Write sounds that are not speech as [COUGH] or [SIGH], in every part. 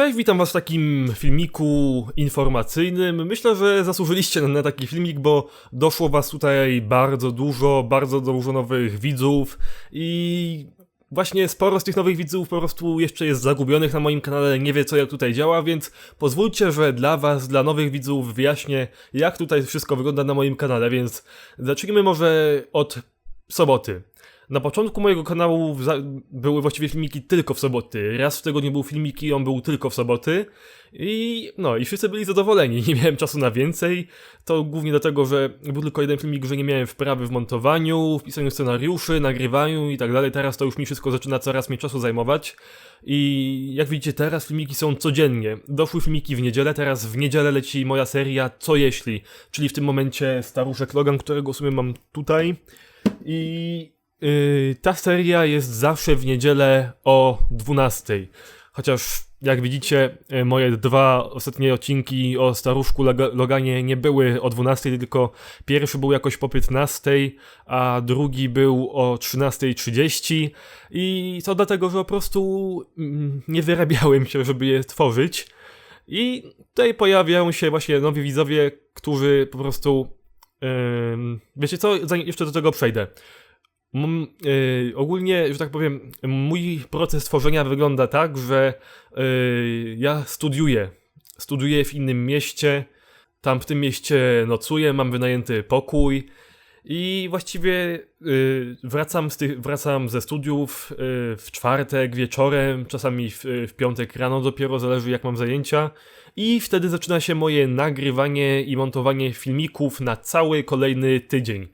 Cześć, witam was w takim filmiku informacyjnym. Myślę, że zasłużyliście na taki filmik, bo doszło was tutaj bardzo dużo, bardzo dużo nowych widzów i właśnie sporo z tych nowych widzów po prostu jeszcze jest zagubionych na moim kanale, nie wie co jak tutaj działa, więc pozwólcie, że dla was, dla nowych widzów wyjaśnię jak tutaj wszystko wygląda na moim kanale, więc zacznijmy może od soboty. Na początku mojego kanału były właściwie filmiki tylko w soboty. Raz w tygodniu był filmik i on był tylko w soboty. I no, i wszyscy byli zadowoleni. [LAUGHS] Nie miałem czasu na więcej. To głównie dlatego, że był tylko jeden filmik, że nie miałem wprawy w montowaniu, w pisaniu scenariuszy, nagrywaniu i tak dalej. Teraz to już mi wszystko zaczyna coraz mniej czasu zajmować. I jak widzicie, teraz filmiki są codziennie. Doszły filmiki w niedzielę, teraz w niedzielę leci moja seria Co jeśli, czyli w tym momencie staruszek Logan, którego w sumie mam tutaj. I Yy, ta seria jest zawsze w niedzielę o 12. Chociaż jak widzicie, yy, moje dwa ostatnie odcinki o staruszku Loganie nie były o 12, tylko pierwszy był jakoś po 15, a drugi był o 13.30 i to dlatego, że po prostu mm, nie wyrabiałem się, żeby je tworzyć. I tutaj pojawiają się właśnie nowi widzowie, którzy po prostu. Yy, wiecie co? Jeszcze do tego przejdę. Yy, ogólnie, że tak powiem, mój proces tworzenia wygląda tak, że yy, ja studiuję. Studiuję w innym mieście, tam w tym mieście nocuję, mam wynajęty pokój i właściwie yy, wracam, z tych, wracam ze studiów w czwartek wieczorem, czasami w, w piątek rano dopiero, zależy jak mam zajęcia. I wtedy zaczyna się moje nagrywanie i montowanie filmików na cały kolejny tydzień.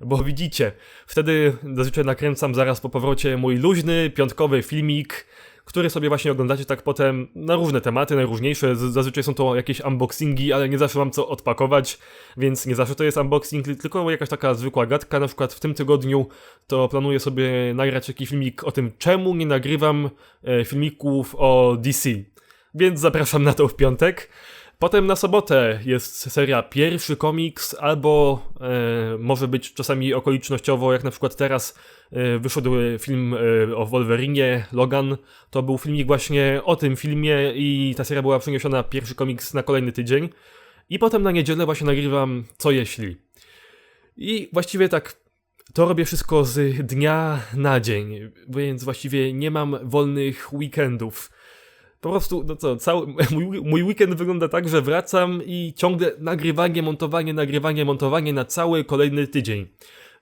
Bo widzicie, wtedy zazwyczaj nakręcam zaraz po powrocie mój luźny, piątkowy filmik, który sobie właśnie oglądacie tak potem na różne tematy, najróżniejsze. Zazwyczaj są to jakieś unboxingi, ale nie zawsze mam co odpakować, więc nie zawsze to jest unboxing, tylko jakaś taka zwykła gadka. Na przykład w tym tygodniu to planuję sobie nagrać jakiś filmik o tym, czemu nie nagrywam e, filmików o DC. Więc zapraszam na to w piątek. Potem na sobotę jest seria pierwszy komiks, albo e, może być czasami okolicznościowo, jak na przykład teraz e, wyszedł film e, o Wolverinie, Logan. To był filmik właśnie o tym filmie i ta seria była przeniesiona pierwszy komiks na kolejny tydzień. I potem na niedzielę właśnie nagrywam Co jeśli. I właściwie tak to robię wszystko z dnia na dzień, więc właściwie nie mam wolnych weekendów. Po prostu, no co, cały, [LAUGHS] mój, mój weekend wygląda tak, że wracam i ciągle nagrywanie, montowanie, nagrywanie, montowanie na cały kolejny tydzień.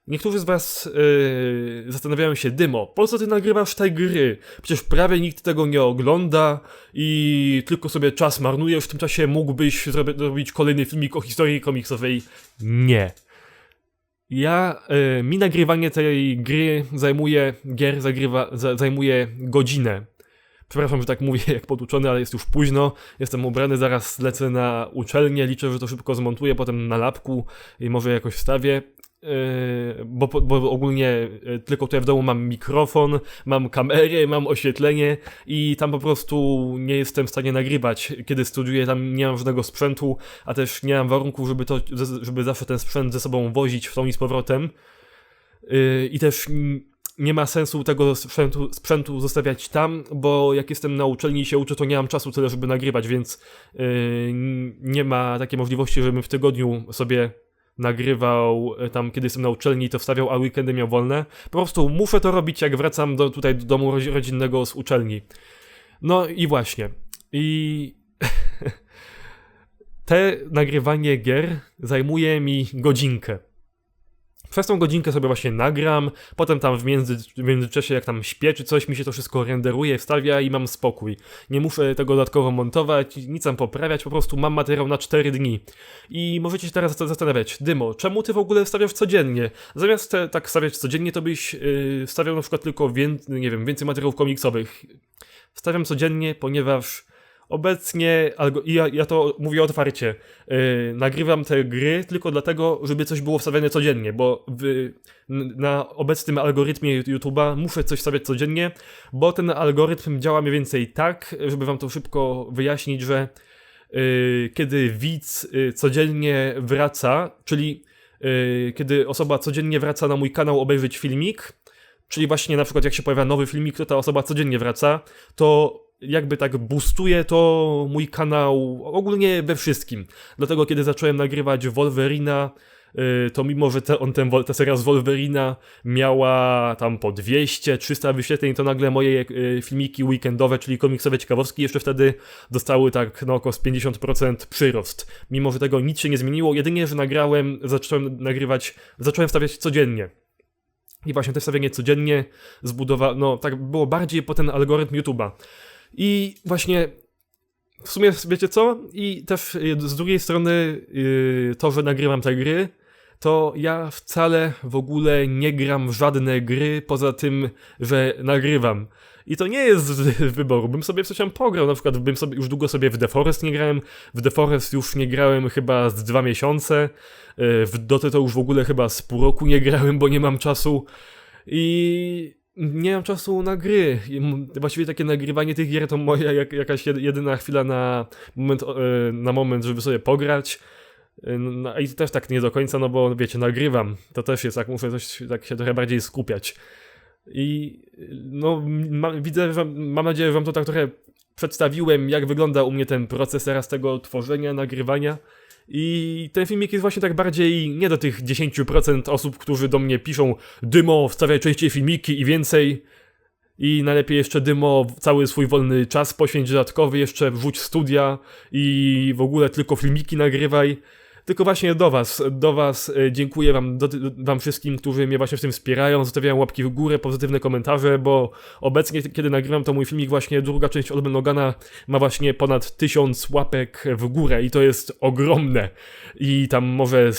Niektórzy z was yy, zastanawiają się, Dymo, po co ty nagrywasz te gry? Przecież prawie nikt tego nie ogląda i tylko sobie czas marnujesz, w tym czasie mógłbyś zrobić kolejny filmik o historii komiksowej. Nie. Ja, yy, mi nagrywanie tej gry zajmuje, gier zagrywa, zajmuje godzinę. Przepraszam, że tak mówię [LAUGHS] jak poduczony, ale jest już późno. Jestem ubrany, zaraz lecę na uczelnię. Liczę, że to szybko zmontuję, potem na lapku i może jakoś wstawię. Yy, bo, bo ogólnie yy, tylko tutaj w domu mam mikrofon, mam kamerę, mam oświetlenie i tam po prostu nie jestem w stanie nagrywać. Kiedy studiuję, tam nie mam żadnego sprzętu, a też nie mam warunków, żeby, to, żeby zawsze ten sprzęt ze sobą wozić w tą i z powrotem. Yy, I też nie ma sensu tego sprzętu, sprzętu zostawiać tam, bo jak jestem na uczelni i się uczę, to nie mam czasu tyle, żeby nagrywać, więc yy, nie ma takiej możliwości, żebym w tygodniu sobie nagrywał yy, tam, kiedy jestem na uczelni, to wstawiał, a weekendy miał wolne. Po prostu muszę to robić, jak wracam do, tutaj do domu rodzinnego z uczelni. No i właśnie. I [LAUGHS] te nagrywanie gier zajmuje mi godzinkę. Przez tą godzinkę sobie właśnie nagram, potem tam w, między, w międzyczasie jak tam śpię czy coś, mi się to wszystko renderuje, wstawia i mam spokój. Nie muszę tego dodatkowo montować, nic tam poprawiać, po prostu mam materiał na 4 dni. I możecie się teraz zastanawiać, Dymo, czemu ty w ogóle wstawiasz codziennie? Zamiast te, tak stawiać codziennie, to byś yy, stawiał na przykład tylko, wię, nie wiem, więcej materiałów komiksowych. Wstawiam codziennie, ponieważ Obecnie, ja, ja to mówię otwarcie, yy, nagrywam te gry tylko dlatego, żeby coś było wstawiane codziennie, bo w, na obecnym algorytmie YouTube'a muszę coś stawiać codziennie, bo ten algorytm działa mniej więcej tak, żeby wam to szybko wyjaśnić, że yy, kiedy widz yy, codziennie wraca, czyli yy, kiedy osoba codziennie wraca na mój kanał obejrzeć filmik, czyli właśnie na przykład jak się pojawia nowy filmik, to ta osoba codziennie wraca, to jakby tak boostuje to mój kanał ogólnie we wszystkim. Dlatego kiedy zacząłem nagrywać Wolverina, y, to mimo, że te, on ten, ta seria z Wolverina miała tam po 200, 300 wyświetleń, to nagle moje y, filmiki weekendowe, czyli komiksowe ciekawostki jeszcze wtedy dostały tak na około 50% przyrost. Mimo, że tego nic się nie zmieniło, jedynie, że nagrałem, zacząłem nagrywać, zacząłem stawiać codziennie. I właśnie to wstawienie codziennie zbudowało, no tak było bardziej po ten algorytm YouTube'a. I właśnie w sumie wiecie co? I też y, z drugiej strony yy, to, że nagrywam te gry, to ja wcale w ogóle nie gram w żadne gry poza tym, że nagrywam. I to nie jest [LAUGHS] wyboru. Bym sobie w coś tam pograł, na przykład bym sobie, już długo sobie w The Forest nie grałem, w The Forest już nie grałem chyba z dwa miesiące, y, w Dotę to już w ogóle chyba z pół roku nie grałem, bo nie mam czasu. I nie mam czasu na gry. Właściwie takie nagrywanie tych gier to moja jak, jakaś jedyna chwila na moment, e, na moment, żeby sobie pograć. E, no, I też tak nie do końca, no bo wiecie, nagrywam. To też jest tak, muszę coś tak się trochę bardziej skupiać. I no, widzę, że mam nadzieję, że wam to tak trochę przedstawiłem, jak wygląda u mnie ten proces teraz tego tworzenia, nagrywania. I ten filmik jest właśnie tak bardziej nie do tych 10% osób, którzy do mnie piszą Dymo, wstawiaj częściej filmiki i więcej. I najlepiej jeszcze Dymo cały swój wolny czas poświęć dodatkowy, jeszcze wrzuć studia i w ogóle tylko filmiki nagrywaj. Tylko właśnie do Was, do Was e, dziękuję Wam, do, Wam wszystkim, którzy mnie właśnie w tym wspierają, zostawiają łapki w górę, pozytywne komentarze, bo obecnie, kiedy nagrywam to mój filmik, właśnie druga część Olben Logana ma właśnie ponad tysiąc łapek w górę i to jest ogromne. I tam może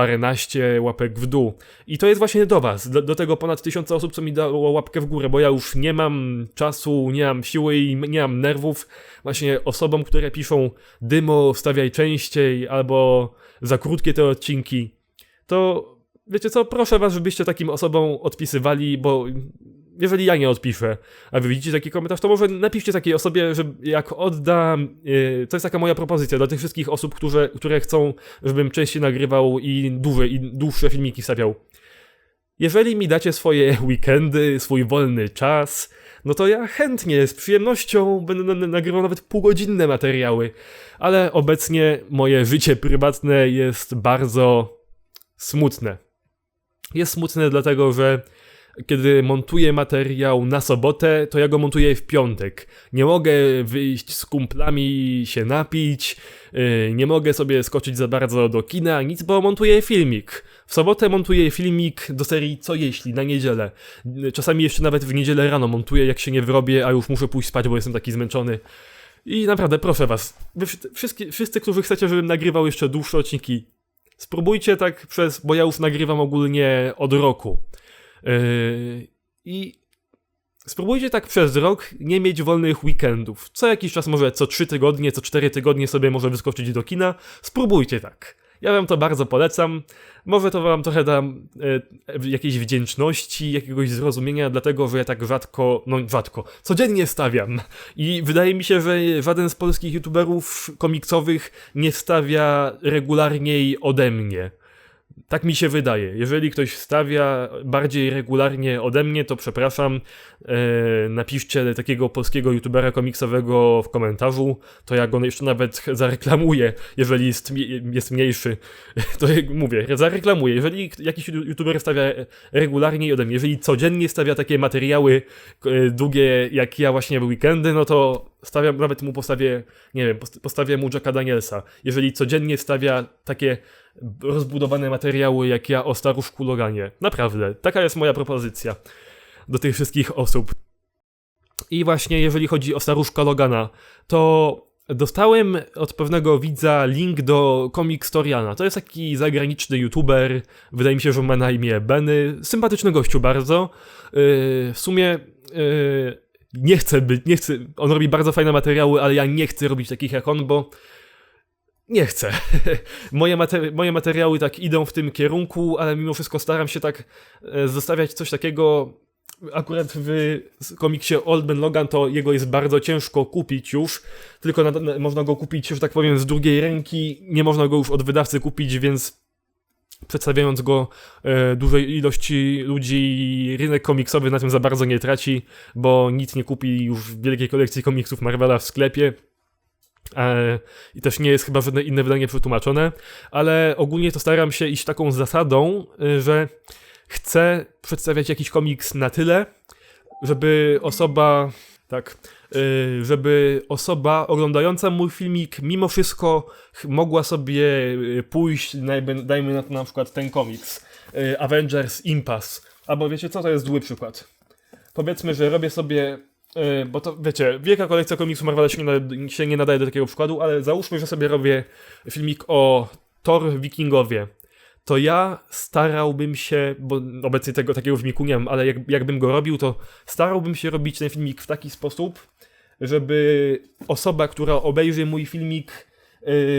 paręnaście łapek w dół. I to jest właśnie do Was, do, do, tego ponad tysiąca osób, co mi dało łapkę w górę, bo ja już nie mam czasu, nie mam siły i nie mam nerwów. Właśnie osobom, które piszą dymo, wstawiaj częściej, albo za krótkie te odcinki, to wiecie co, proszę Was, żebyście takim osobom odpisywali, bo jeżeli ja nie odpiszę, a wy widzicie taki komentarz, to może napiszcie takiej osobie, że jak oddam, yy, to jest taka moja propozycja dla tych wszystkich osób, które, które chcą, żebym częściej nagrywał i dłużej, i dłuższe filmiki stawiał. Jeżeli mi dacie swoje [LAUGHS] weekendy, swój wolny czas, no to ja chętnie, z przyjemnością będę nagrywał nawet półgodzinne materiały, ale obecnie moje życie prywatne jest bardzo smutne. Jest smutne dlatego, że kiedy montuję materiał na sobotę, to ja go montuję w piątek. Nie mogę wyjść z kumplami, się napić, yy, nie mogę sobie skoczyć za bardzo do kina, nic, bo montuję filmik. W sobotę montuję filmik do serii Co jeśli, na niedzielę. Czasami jeszcze nawet w niedzielę rano montuję, jak się nie wyrobię, a już muszę pójść spać, bo jestem taki zmęczony. I naprawdę proszę was, wszyscy, wszyscy, którzy chcecie, żebym nagrywał jeszcze dłuższe odcinki, spróbujcie tak przez, bo ja już nagrywam ogólnie od roku. Yy, I spróbujcie tak przez rok nie mieć wolnych weekendów. Co jakiś czas, może co 3 tygodnie, co 4 tygodnie sobie może wyskoczyć do kina. Spróbujcie tak. Ja wam to bardzo polecam. Może to wam trochę dam e, jakiejś wdzięczności, jakiegoś zrozumienia, dlatego że ja tak rzadko, no rzadko, codziennie stawiam. I wydaje mi się, że żaden z polskich youtuberów komiksowych nie stawia regularniej ode mnie. Tak mi się wydaje. Jeżeli ktoś stawia bardziej regularnie ode mnie, to przepraszam. E, napiszcie takiego polskiego youtubera komiksowego w komentarzu, to ja go jeszcze nawet [LAUGHS] zareklamuję, jeżeli jest, jest mniejszy. [LAUGHS] To mówię, zareklamuję. Jeżeli jakiś youtuber stawia regularnie ode mnie, jeżeli codziennie stawia takie materiały e, długie jak ja właśnie w weekendy, no to stawiam, nawet mu postawię, nie wiem, postawię mu Jacka Danielsa. Jeżeli codziennie stawia takie rozbudowane materiały jak ja o staruszku Loganie. Naprawdę, taka jest moja propozycja do tych wszystkich osób. I właśnie jeżeli chodzi o staruszka Logana, to dostałem od pewnego widza link do Comic Storiana. To jest taki zagraniczny youtuber, wydaje mi się, że ma na imię Benny. Sympatyczny gościu bardzo. Yy, w sumie... Yy, nie chcę być, nie chcę, on robi bardzo fajne materiały, ale ja nie chcę robić takich jak on, bo nie chcę. [LAUGHS] moje, moje materiały tak idą w tym kierunku, ale mimo wszystko staram się tak e, zostawiać coś takiego. Akurat w komiksie Old Man Logan to jego jest bardzo ciężko kupić już, tylko na, na, można go kupić, że tak powiem, z drugiej ręki, nie można go już od wydawcy kupić, więc przedstawiając go e, dużej ilości ludzi, rynek komiksowy na tym za bardzo nie traci, bo nikt nie kupi już wielkiej kolekcji komiksów Marvela w sklepie. E, I też nie jest chyba żadne inne wydanie przetłumaczone, ale ogólnie to staram się iść taką zasadą, e, że chcę przedstawiać jakiś komiks na tyle, żeby osoba, tak, y, żeby osoba oglądająca mój filmik mimo wszystko mogła sobie y, pójść, dajmy na to na przykład ten komiks, y, Avengers Impasse, albo wiecie co, to jest zły przykład. Powiedzmy, że robię sobie bo to wiecie, wielka kolekcja komiksów Marvela się nie, się nie nadaje do takiego przykładu, ale załóżmy, że sobie robię filmik o Thor Wikingowie. To ja starałbym się, bo obecnie tego takiego filmiku nie mam, ale jak, jakbym go robił, to starałbym się robić ten filmik w taki sposób, żeby osoba, która obejrzy mój filmik,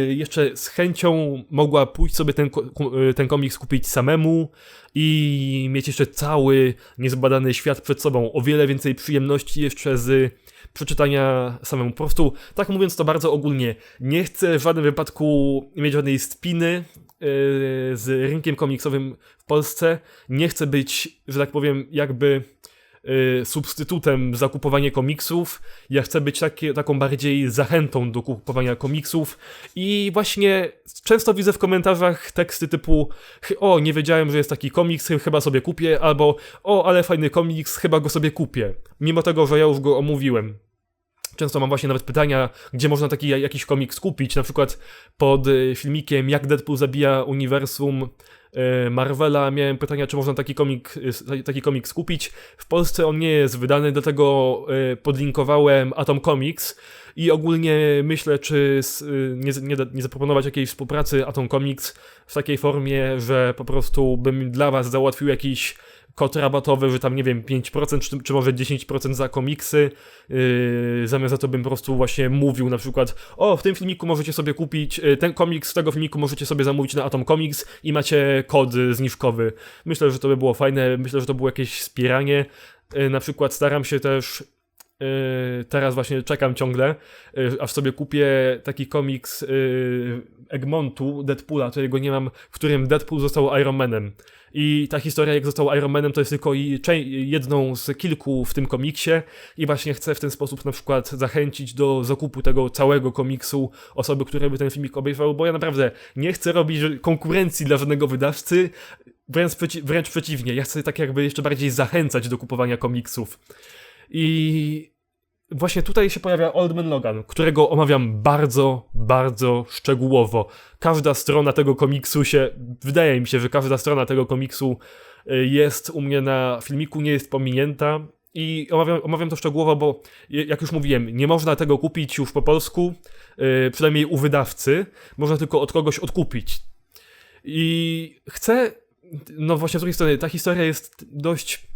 jeszcze z chęcią mogła pójść sobie ten, yy, ten komiks kupić samemu i mieć jeszcze cały niezbadany świat przed sobą. O wiele więcej przyjemności jeszcze z przeczytania samemu. Po prostu, tak mówiąc to bardzo ogólnie, nie chcę w żadnym wypadku mieć żadnej spiny Y, z rynkiem komiksowym w Polsce. Nie chcę być, że tak powiem, jakby y, substytutem za kupowanie komiksów. Ja chcę być takie, taką bardziej zachętą do kupowania komiksów. I właśnie często widzę w komentarzach teksty typu o, nie wiedziałem, że jest taki komiks, chyba sobie kupię, albo o, ale fajny komiks, chyba go sobie kupię. Mimo tego, że ja już go omówiłem. Często mam właśnie nawet pytania, gdzie można taki jakiś komiks kupić, na przykład pod y, filmikiem Jak Deadpool zabija uniwersum Marvela miałem pytania, czy można taki, komik, y, taki komiks kupić. W Polsce on nie jest wydany, do tego podlinkowałem Atom Comics i ogólnie myślę, czy nie, nie, nie zaproponować jakiejś współpracy Atom Comics w takiej formie, że po prostu bym dla was załatwił jakiś kod rabatowy, że tam nie wiem 5% czy, czy może 10% za komiksy. Yy, zamiast za to bym po prostu właśnie mówił na przykład o w tym filmiku możecie sobie kupić ten komiks z tego filmiku możecie sobie zamówić na Atom Comics i macie kod zniżkowy. Myślę, że to by było fajne, myślę, że to było jakieś wspieranie. Yy, na przykład staram się też teraz właśnie czekam ciągle, yy, aż sobie kupię taki komiks yy, Egmontu, Deadpoola, którego nie mam, w którym Deadpool został Ironmanem. I ta historia, jak został Ironmanem, to jest tylko jedną z kilku w tym komiksie i właśnie chcę w ten sposób na przykład zachęcić do zakupu tego całego komiksu osoby, które by ten filmik obejrzały, bo ja naprawdę nie chcę robić konkurencji dla żadnego wydawcy, wręcz, przeci wręcz przeciwnie, ja chcę tak jakby jeszcze bardziej zachęcać do kupowania komiksów. I właśnie tutaj się pojawia Old Man Logan, którego omawiam bardzo, bardzo szczegółowo. Każda strona tego komiksu się, wydaje mi się, że każda strona tego komiksu y, jest u mnie na filmiku, nie jest pominięta. I omawiam, omawiam to szczegółowo, bo jak już mówiłem, nie można tego kupić już po polsku, yy, przynajmniej u wydawcy, można tylko od kogoś odkupić. I chcę, no właśnie z drugiej strony, ta historia jest dość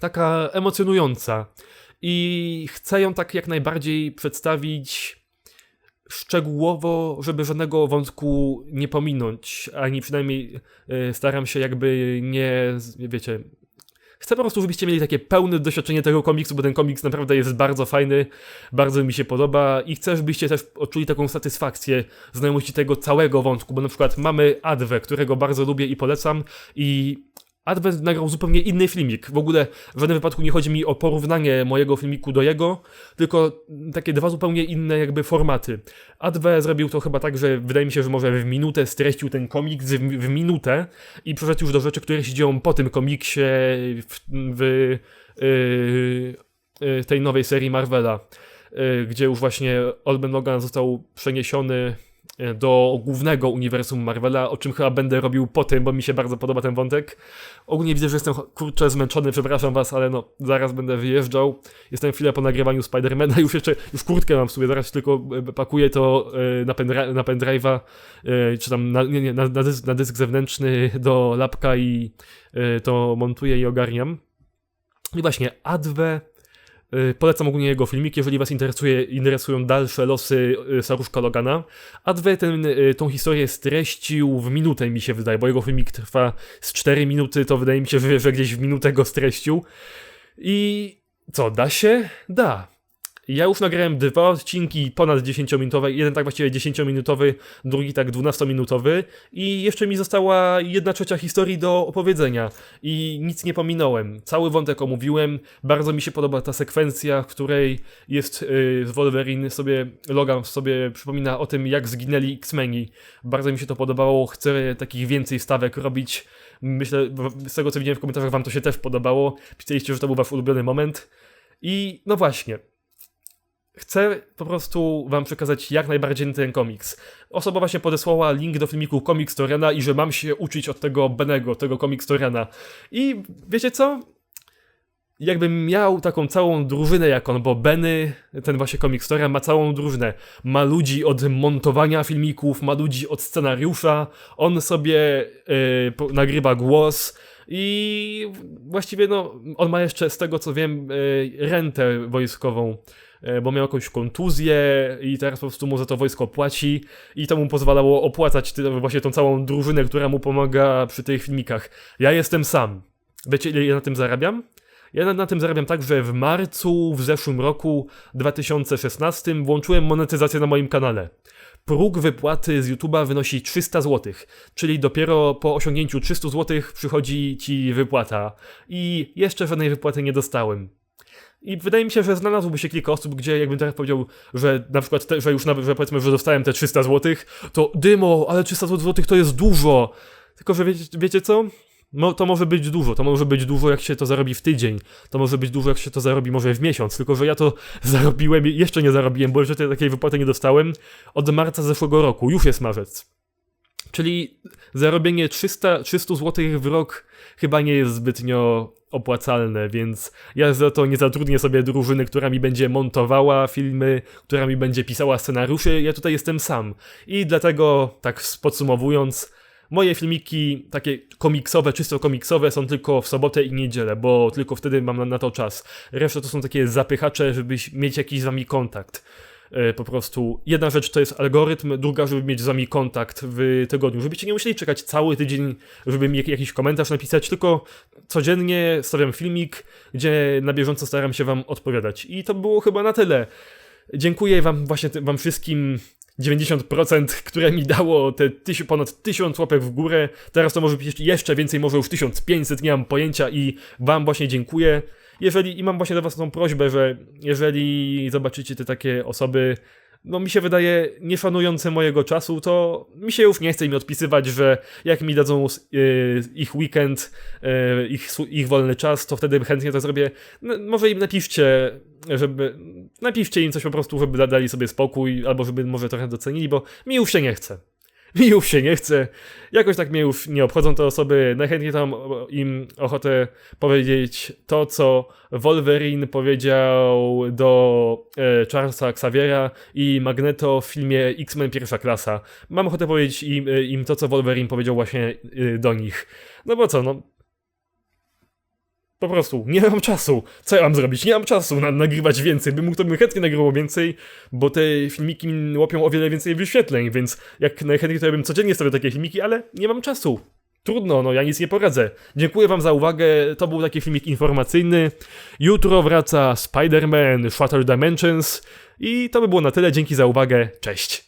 taka emocjonująca. I chcę ją tak jak najbardziej przedstawić szczegółowo, żeby żadnego wątku nie pominąć, ani przynajmniej e, staram się jakby nie, wiecie, Chcę po prostu, żebyście mieli takie pełne doświadczenie tego komiksu, bo ten komiks naprawdę jest bardzo fajny, bardzo mi się podoba i chcę, żebyście też odczuli taką satysfakcję znajomości tego całego wątku, bo na przykład mamy Adwę, którego bardzo lubię i polecam i Advent nagrał zupełnie inny filmik. W ogóle w żadnym wypadku nie chodzi mi o porównanie mojego filmiku do jego, tylko takie dwa zupełnie inne jakby formaty. Adve zrobił to chyba tak, że wydaje mi się, że może w minutę streścił ten komiks w, w minutę i przeszedł już do rzeczy, które się dzieją po tym komiksie w, w yy, tej nowej serii Marvela, yy, gdzie już właśnie Old Man Logan został przeniesiony do głównego uniwersum Marvela, o czym chyba będę robił po tym, bo mi się bardzo podoba ten wątek. Ogólnie widzę, że jestem kurczę zmęczony, przepraszam was, ale no, zaraz będę wyjeżdżał. Jestem chwilę po nagrywaniu Spidermana, [LAUGHS] już jeszcze, już kurtkę mam w sobie, zaraz tylko e, pakuję to e, na, pendri na pendrive'a, czy tam na, nie, nie, na, na, dysk, na dysk zewnętrzny do lapka i to montuję i ogarniam. I właśnie, Adwe polecam ogólnie jego filmik, jeżeli was interesuje, interesują dalsze losy y, Saruszka Logana. Adwe ten, y, tą historię streścił w minutę, mi się wydaje, bo jego filmik trwa z 4 minuty, to wydaje mi się, że, że gdzieś w minutę go streścił. I co, da się? Da. Ja już nagrałem dwa odcinki ponad 10-minutowe, jeden tak właściwie 10-minutowy, drugi tak 12-minutowy i jeszcze mi została jedna trzecia historii do opowiedzenia i nic nie pominąłem. Cały wątek omówiłem, bardzo mi się podoba ta sekwencja, w której jest yy, Wolverine sobie, Logan sobie przypomina o tym, jak zginęli X-Meni. Bardzo mi się to podobało, chcę takich więcej stawek robić. Myślę, z tego co widziałem w komentarzach, wam to się też podobało. Pisaliście, że to był wasz ulubiony moment. I no właśnie, chcę po prostu wam przekazać jak najbardziej ten komiks. Osoba właśnie podesłała link do filmiku Comic Storiana i że mam się uczyć od tego Benego, tego Comic Storiana. I wiecie co? Jakbym miał taką całą drużynę jak on, bo Benny, ten właśnie Comic Storia ma całą drużynę. Ma ludzi od montowania filmików, ma ludzi od scenariusza, on sobie yy, nagrywa głos, i właściwie no, on ma jeszcze z tego co wiem yy, rentę wojskową. E, bo miał jakąś kontuzję i teraz po prostu mu za to wojsko płaci i to mu pozwalało opłacać właśnie tą całą drużynę, która mu pomaga przy tych filmikach. Ja jestem sam. Wiecie ile ja na tym zarabiam? Ja na, na, tym zarabiam tak, że w marcu w zeszłym roku 2016 włączyłem monetyzację na moim kanale. Próg wypłaty z YouTube'a wynosi 300 zł, czyli dopiero po osiągnięciu 300 zł przychodzi ci wypłata. I jeszcze żadnej wypłaty nie dostałem. I wydaje mi się, że znalazłoby się kilka osób, gdzie jakbym teraz powiedział, że na przykład, te, że już nawet, że powiedzmy, że dostałem te 300 zł, to dymo, ale 300 zł to jest dużo. Tylko, że wiecie, wiecie co? To może być dużo, to może być dużo, jak się to zarobi w tydzień, to może być dużo, jak się to zarobi może w miesiąc, tylko że ja to [LAUGHS] zarobiłem, jeszcze nie zarobiłem, bo jeszcze takiej wypłaty nie dostałem od marca zeszłego roku, już jest marzec. Czyli zarobienie 300, 300 zł w rok chyba nie jest zbytnio opłacalne, więc ja za to nie zatrudnię sobie drużyny, która mi będzie montowała filmy, która mi będzie pisała scenariusze, ja tutaj jestem sam. I dlatego, tak podsumowując, moje filmiki takie komiksowe, czysto komiksowe są tylko w sobotę i niedzielę, bo tylko wtedy mam na, to czas. Reszta to są takie zapychacze, żeby mieć jakiś z wami kontakt. E, po prostu jedna rzecz to jest algorytm, druga, żeby mieć z wami kontakt w tygodniu, żebyście nie musieli czekać cały tydzień, żeby mi jakiś komentarz napisać, tylko codziennie stawiam filmik, gdzie na bieżąco staram się wam odpowiadać. I to było chyba na tyle. Dziękuję wam właśnie wam wszystkim 90%, które mi dało te tyś, ponad 1000 łapek w górę. Teraz to może być jeszcze więcej, może już 1500, nie mam pojęcia i wam właśnie dziękuję jeżeli, i mam właśnie do was tą prośbę, że jeżeli zobaczycie te takie osoby, no mi się wydaje nieszanujące mojego czasu, to mi się już nie chce im odpisywać, że jak mi dadzą yy, ich weekend, yy, ich, ich wolny czas, to wtedy chętnie to zrobię. No, może im napiszcie, żeby, napiszcie im coś po prostu, żeby dali sobie spokój, albo żeby może trochę docenili, bo mi już się nie chce mi już się nie chce. Jakoś tak mnie już nie obchodzą te osoby. Najchętniej tam im ochotę powiedzieć to, co Wolverine powiedział do e, Charlesa Xaviera i Magneto w filmie X-Men pierwsza klasa. Mam ochotę powiedzieć im, e, im to, co Wolverine powiedział właśnie e, do nich. No bo co, no po prostu, nie mam czasu. Co ja mam zrobić? Nie mam czasu na nagrywać więcej. Bym mógł, to bym chętnie nagrywał więcej, bo te filmiki łapią o wiele więcej wyświetleń, więc jak najchętniej to ja bym codziennie stawiał takie filmiki, ale nie mam czasu. Trudno, no ja nic nie poradzę. Dziękuję wam za uwagę, to był taki filmik informacyjny. Jutro wraca Spider-Man Shattered Dimensions i to by było na tyle. Dzięki za uwagę, cześć.